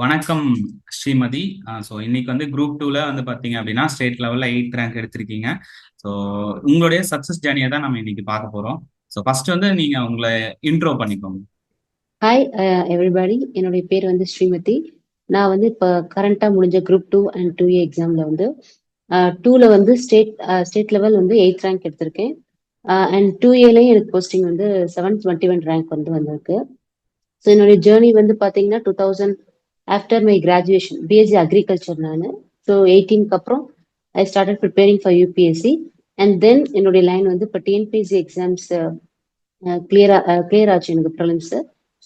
வணக்கம் ஸ்ரீமதி. ஸோ இன்னைக்கு வந்து குரூப் டூல வந்து பார்த்தீங்க அப்படின்னா ஸ்டேட் லெவலில் எயிட் ரேங்க் எடுத்திருக்கீங்க. ஸோ உங்களுடைய சக்ஸஸ் ஜேர்னியை தான் நம்ம இன்னைக்கு பார்க்க போகிறோம் ஸோ ஃபர்ஸ்ட் வந்து நீங்கள் உங்களை இன்ட்ரோ பண்ணிக்கோங்க. ஹாய் எவ்ரிபடி என்னுடைய பேர் வந்து ஸ்ரீமதி. நான் வந்து இப்போ கரண்ட்டாக முடிஞ்ச group two and two A எக்ஸாமில் வந்து டூவில் வந்து ஸ்டேட் ஸ்டேட் லெவல் வந்து எயிட் ரேங்க் எடுத்திருக்கேன். அண்ட் டூ ஏலையும் எனக்கு போஸ்டிங் வந்து செவன் டுவெண்ட்டி ஒன் ரேங்க் வந்து வந்திருக்கு. ஸோ என்னுடைய ஜேர்னி வந்து பார்த்தீங்கன்னா two thousand after my graduation BSc agriculture நான். ஸோ எயிட்டீனுக்கு அப்புறம் I started preparing for UPSC and then என்னுடைய லைன் வந்து இப்போ டிஎன்பிஎஸ்சி எக்ஸாம்ஸ் கிளியரா கிளியர் ஆச்சு எனக்கு ப்ரிலிம்ஸ்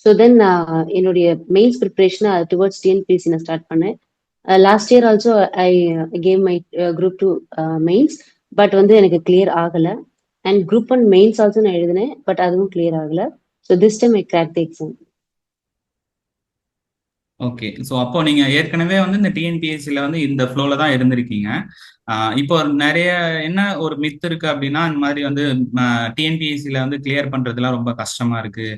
ஸோ தென் நான் என்னுடைய மெயின்ஸ் ப்ரிப்பரேஷனை டுவர்ட்ஸ் டிஎன்பிஎஸ்சி நான் ஸ்டார்ட் பண்ணேன். Last year also I came my group two mains but வந்து எனக்கு கிளியர் ஆகலை. And group one mains also நான் எழுதினேன். பட் அதுவும் கிளியர் ஆகலை. So this time I crack the exam okay so அப்போ நீங்க ஏற்கனவே வந்து இந்த டிஎன்பிஎஸ்சியில வந்து இந்த ஃப்ளோல தான் இருந்திருக்கீங்க. இப்போ நிறைய என்ன ஒரு மித் இருக்கு அப்படின்னா இந்த மாதிரி வந்து டிஎன்பிஎஸ்சியில வந்து கிளியர் பண்றதுலாம் ரொம்ப கஷ்டமா இருக்கு.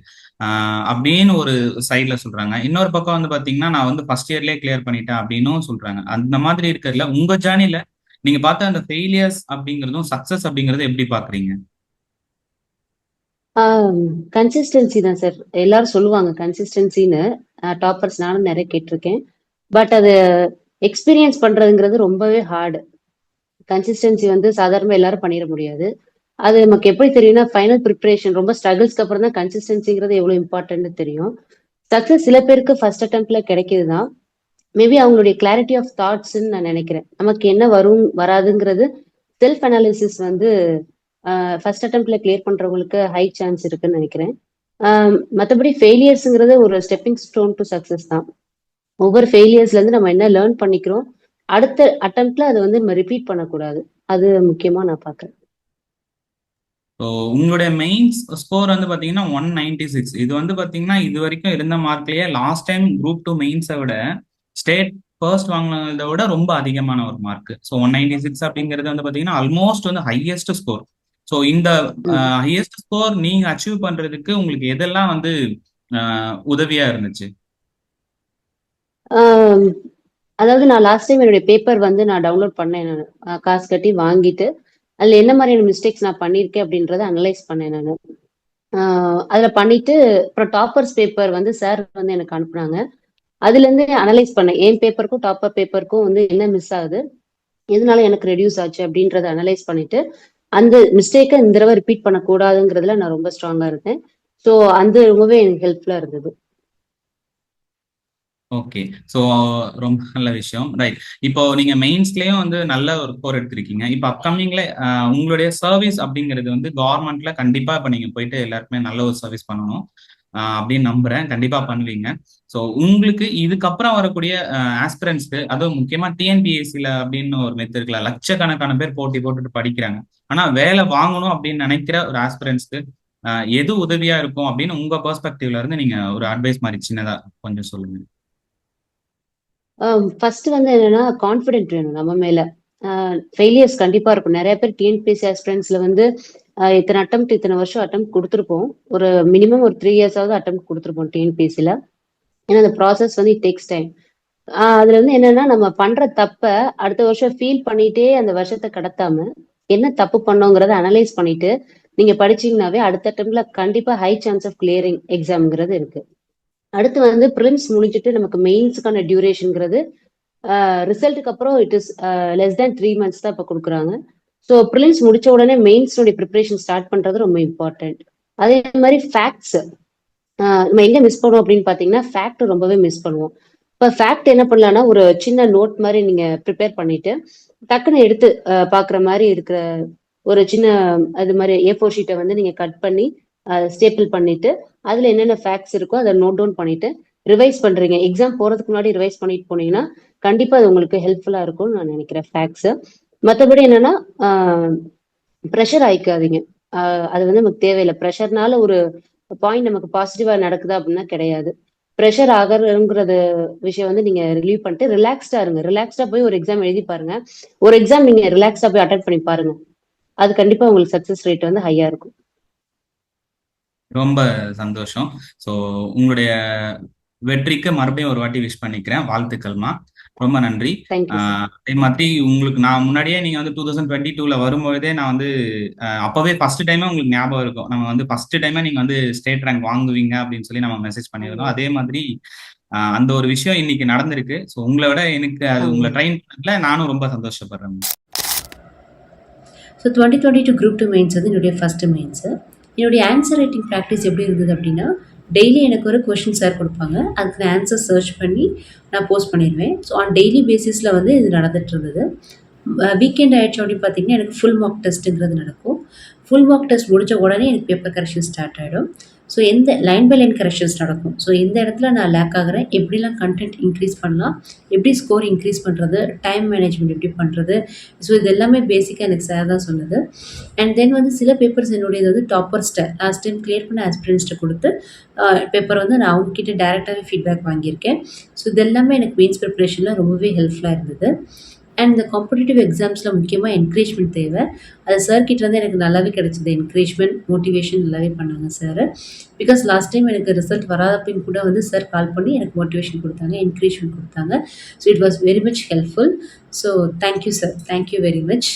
அப்படின்னு ஒரு சைட்ல சொல்றாங்க. இன்னொரு பக்கம் வந்து பாத்தீங்கன்னா நான் வந்து ஃபர்ஸ்ட் இயர்லயே கிளியர் பண்ணிட்டேன் அப்படின்னும் சொல்றாங்க. அந்த மாதிரி இருக்கிறதுல உங்க ஜேர்னில நீங்க பார்த்த அந்த ஃபெயிலியர்ஸ் அப்படிங்கிறதும் சக்சஸ் அப்படிங்கறத எப்படி பாக்குறீங்க? கன்சிஸ்டன்சி தான் சார் எல்லாரும் சொல்லுவாங்க கன்சிஸ்டன்சின்னு டாப்பர்ஸ் நானும் நிறைய கேட்டிருக்கேன். பட் அது எக்ஸ்பீரியன்ஸ் பண்றதுங்கிறது ரொம்பவே ஹார்டு கன்சிஸ்டன்சி வந்து சாதாரணமாக எல்லாரும் பண்ணிட முடியாது. அது நமக்கு எப்படி தெரியும்னா ஃபைனல் ப்ரிப்பரேஷன் ரொம்ப ஸ்ட்ரகிள்ஸ்க்கு அப்புறம் தான் கன்சிஸ்டன்சிங்கிறது எவ்வளோ இம்பார்ட்டன்ட்னு தெரியும். சக்ஸஸ் சில பேருக்கு ஃபர்ஸ்ட் அட்டம்ப்ட்ல கிடைக்கிது தான் மேபி அவங்களுடைய கிளாரிட்டி ஆஃப் தாட்ஸ்ன்னு நான் நினைக்கிறேன். நமக்கு என்ன வரும் வராதுங்கிறது செல்ஃப் அனாலிசிஸ் வந்து ஃபர்ஸ்ட் அட்டம்ப்ட்ல கிளியர் பண்றவங்களுக்கு ஹை சான்ஸ் இருக்குன்னு நினைக்கிறேன். மற்றபடி ஃபெயிலியர்ஸுங்கிறது ஒரு ஸ்டெப்பிங் ஸ்டோன் டு சக்ஸஸ் தான். ஒவ்வொரு ஃபெயிலியர்ஸ்ல இருந்து நம்ம என்ன லேர்ன் பண்ணிக்கிறோம் அடுத்த அட்டம்ப்ட்ல அதை வந்து நம்ம ரிப்பீட் பண்ணக்கூடாது. அது முக்கியமா நான் பாக்குறேன் ஸோ உங்களுடைய மெயின் ஸ்கோர் வந்து பார்த்தீங்கன்னா ஒன் நைன்டி சிக்ஸ் இது வந்து பார்த்தீங்கன்னா இது வரைக்கும் இருந்த மார்க்லயே லாஸ்ட் டைம் குரூப் டூ மெயின்ஸை விட ஸ்டேட் ஃபர்ஸ்ட் வாங்கினதை விட ரொம்ப அதிகமான ஒரு mark so one ninety six அப்படிங்கிறது வந்து பார்த்தீங்கன்னா ஆல்மோஸ்ட் வந்து ஹையஸ்ட் ஸ்கோர் ஸோ இந்த ஹையஸ்ட் ஸ்கோர் நீங்க அச்சீவ் பண்றதுக்கு உங்களுக்கு எதெல்லாம் வந்து உதவியா இருந்துச்சு? அதாவது நான் லாஸ்ட் டைம் என்னுடைய பேப்பர் வந்து நான் டவுன்லோட் பண்ணேன் நான். காசு கட்டி வாங்கிட்டு அதில் என்ன மாதிரியான மிஸ்டேக்ஸ் நான் பண்ணியிருக்கேன் அப்படின்றத அனலைஸ் பண்ணேன் நான். அதில் பண்ணிட்டு அப்புறம் டாப்பர்ஸ் பேப்பர் வந்து சார் வந்து எனக்கு அனுப்புனாங்க. அதுலேருந்து அனலைஸ் பண்ணேன். என் பேப்பருக்கும் டாப்பர் பேப்பருக்கும் வந்து என்ன மிஸ் ஆகுது? எதனால எனக்கு ரெடியூஸ் ஆச்சு அப்படின்றத அனலைஸ் பண்ணிட்டு அந்த மிஸ்டேக்கை இந்த தடவை ரிப்பீட் பண்ணக்கூடாதுங்கிறதுல நான் ரொம்ப ஸ்ட்ராங்கா இருந்தேன் ஸோ அந்த ரொம்பவே எனக்கு ஹெல்ப்ஃபுல்லா இருந்தது. ஓகே ஸோ ரொம்ப நல்ல விஷயம். ரைட் இப்போ நீங்க மெயின்ஸ்லயும் வந்து நல்ல ஒரு ஸ்கோர் எடுத்திருக்கீங்க. இப்போ அப்கமிங்ல உங்களுடைய சர்வீஸ் அப்படிங்கிறது வந்து கவர்மெண்ட்ல கண்டிப்பா இப்போ நீங்க போயிட்டு எல்லாருக்குமே நல்ல ஒரு சர்வீஸ் பண்ணணும். அப்படின்னு நம்புறேன். கண்டிப்பா பண்ணுவீங்க. ஸோ உங்களுக்கு இதுக்கப்புறம் வரக்கூடிய ஆஸ்பிரன்ஸ்க்கு அதுவும் முக்கியமா டிஎன்பிஎஸ்சில அப்படின்னு ஒரு மெத்து இருக்குல்ல லட்சக்கணக்கான பேர் போட்டி போட்டுட்டு படிக்கிறாங்க. ஆனா வேலை வாங்கணும் அப்படின்னு நினைக்கிற ஒரு ஆஸ்பிரன்ஸ்க்கு எது உதவியா இருக்கும் அப்படின்னு உங்க பெர்ஸ்பெக்டிவ்ல இருந்து நீங்க ஒரு அட்வைஸ் மாதிரி சின்னதா கொஞ்சம் சொல்லுங்க. ஃபர்ஸ்ட் வந்து என்னன்னா கான்ஃபிடென்ட் வேணும் நம்ம மேல. ஃபெயிலியர்ஸ் கண்டிப்பா இருக்கும். நிறைய பேர் டிஎன்பிஎஸ்சி ஆஸ்பிரன்ஸ்ல வந்து இத்தனை அட்டம் இத்தனை வருஷம் அட்டம் கொடுத்துருப்போம். ஒரு மினிமம் ஒரு த்ரீ இயர்ஸாவது அட்டம் கொடுத்துருப்போம் டிஎன்பிஎஸ்சில ஏன்னா அந்த ப்ராசஸ் வந்து இட் டேக்ஸ் டைம் அதுல வந்து என்னன்னா நம்ம பண்ற தப்ப அடுத்த வருஷம் ஃபீல் பண்ணிட்டே அந்த வருஷத்தை கடத்தாம என்ன தப்பு பண்ணோங்கிறத அனலைஸ் பண்ணிட்டு நீங்க படிச்சீங்கன்னாவே அடுத்த அட்டம்ல கண்டிப்பா ஹை சான்ஸ் ஆஃப் கிளியரிங் எக்ஸாம்ங்கிறது இருக்கு. அடுத்து வந்து பிரிம்ஸ் முடிச்சுட்டு நமக்கு மெயின்ஸுக்கான டியூரேஷன்ங்கிறது ரிசல்ட்டுக்கு அப்புறம் it is less than three months தான் இப்போ கொடுக்குறாங்க. ஸோ ப்ரிலிம்ஸ் முடிச்ச உடனே மெயின்ஸ்னுடைய ப்ரிப்பரேஷன் ஸ்டார்ட் பண்றது ரொம்ப இம்பார்ட்டன்ட் அதே மாதிரி ஃபேக்ட்ஸ் நம்ம எங்க மிஸ் பண்ணுவோம் அப்படின்னு பாத்தீங்கன்னா ஃபேக்ட் ரொம்பவே மிஸ் பண்ணுவோம். இப்போ ஃபேக்ட் என்ன பண்ணலாம்னா ஒரு சின்ன நோட் மாதிரி நீங்க ப்ரிப்பேர் பண்ணிட்டு டக்குன்னு எடுத்து பாக்குற மாதிரி இருக்கிற ஒரு சின்ன அது மாதிரி ஏ ஃபோர் ஷீட்டை வந்து நீங்க கட் பண்ணி ஸ்டேபிள் பண்ணிட்டு அதுல என்னென்ன ஃபேக்ட்ஸ் இருக்கோ அதை நோட் டவுன் பண்ணிட்டு ரிவைஸ் பண்றீங்க. எக்ஸாம் போறதுக்கு முன்னாடி ரிவைஸ் பண்ணிட்டு போனீங்கன்னா கண்டிப்பா அது உங்களுக்கு ஹெல்ப்ஃபுல்லா இருக்கும்னு நான் நினைக்கிறேன் ஃபேக்ட்ஸ் மற்றபடி என்னன்னா ப்ரெஷர் ஆயிக்காதீங்க. அது வந்து நமக்கு தேவையில்லை. ப்ரெஷர்னால ஒரு பாயிண்ட் நமக்கு பாசிட்டிவா நடக்குதா அப்படின்னா கிடையாது. ப்ரெஷர் ஆகிறங்கிறது விஷயம் வந்து நீங்க ரிலீவ் பண்ணிட்டு ரிலாக்ஸ்டா இருங்க. ரிலாக்ஸ்டா போய் ஒரு எக்ஸாம் எழுதி பாருங்க. ஒரு எக்ஸாம் நீங்க ரிலாக்ஸ்டா போய் அட்டன் பண்ணி பாருங்க. அது கண்டிப்பா உங்களுக்கு சக்சஸ் ரேட் வந்து ஹையா இருக்கும். ரொம்ப சந்தோஷம். ஸோ உங்களுடைய வெற்றிக்கு மறுபடியும் ஒரு வாட்டி விஷ் பண்ணிக்கிறேன். வாழ்த்துக்கள்மா. ரொம்ப நன்றி. அதே மாதிரி உங்களுக்கு நான் முன்னாடியே நீங்க வந்து டூ தௌசண்ட் டுவெண்ட்டி டூல வரும்பொழுதே நான் வந்து அப்பவே ஃபர்ஸ்ட் டைமே உங்களுக்கு ஞாபகம் இருக்கும். நம்ம வந்து ஃபர்ஸ்ட் டைமே நீங்க வந்து ஸ்டேட் ரேங்க் வாங்குவீங்க அப்படின்னு சொல்லி நம்ம மெசேஜ் பண்ணியிருந்தோம். அதே மாதிரி அந்த ஒரு விஷயம் இன்னைக்கு நடந்திருக்கு. ஸோ உங்களை விட எனக்கு அது உங்களை ட்ரெயின் பண்ணதுல நானும் ரொம்ப சந்தோஷப்படுறேன். So twenty twenty two group two mains வந்து என்னுடைய ஃபஸ்ட்டு மெயின்ஸு என்னுடைய ஆன்சர் ரைட்டிங் ப்ராக்டிஸ் எப்படி இருந்தது அப்படின்னா டெய்லி எனக்கு ஒரு கொஷின் சார் கொடுப்பாங்க. அதுக்கு நான் ஆன்சர் சர்ச் பண்ணி நான் போஸ்ட் பண்ணிடுவேன். ஸோ ஆன் டெய்லி பேசிஸில் வந்து இது நடந்துட்டு இருந்தது வீக்கெண்ட் ஆயிடுச்சு அப்படின்னு பார்த்தீங்கன்னா எனக்கு ஃபுல் மார்க் டெஸ்ட்டுங்கிறது நடக்கும். ஃபுல் மார்க் டெஸ்ட் முடிச்ச உடனே எனக்கு பேப்பர் கரெக்ஷன் ஸ்டார்ட் ஆகிடும் ஸோ எந்த லைன் பை லைன் கரெக்ஷன்ஸ் நடக்கும். ஸோ எந்த இடத்துல நான் லேக் ஆகிறேன். எப்படிலாம் கண்டென்ட் இன்க்ரீஸ் பண்ணலாம்? எப்படி ஸ்கோர் இன்க்ரீஸ் பண்ணுறது டைம் மேனேஜ்மெண்ட் எப்படி பண்ணுறது ஸோ இது எல்லாமே பேசிக்காக எனக்கு சார் தான் சொன்னது. அண்ட் தென் வந்து சில பேப்பர்ஸ் என்னுடையது வந்து டாப்பர்ஸ்ட்டை லாஸ்ட் டைம் கிளியர் பண்ண ஆஸ்பிரன்ஸ்ட்டை கொடுத்து பேப்பர் வந்து நான் அவங்கக்கிட்ட டேரெக்டாகவே ஃபீட்பேக் வாங்கியிருக்கேன். ஸோ இதெல்லாமே எனக்கு மெயின்ஸ் ப்ரிப்பரேஷனில் ரொம்பவே ஹெல்ப்ஃபுல்லாக இருந்தது. அண்ட் இந்த காம்படிட்டிவ் எக்ஸாம்ஸில் முக்கியமாக என்கரேஜ்மெண்ட் தேவை. அது சார் வந்து எனக்கு நல்லாவே கிடச்சிது. என்கரேஜ்மெண்ட் மோட்டிவேஷன் நல்லாவே பண்ணாங்க சார் பிகாஸ் லாஸ்ட் டைம் எனக்கு ரிசல்ட் வராதப்பையும் கூட வந்து சார் கால் பண்ணி எனக்கு மோட்டிவேஷன் கொடுத்தாங்க என்கரேஜ்மெண்ட் கொடுத்தாங்க. So it was very much helpful so thank you sir thank you very much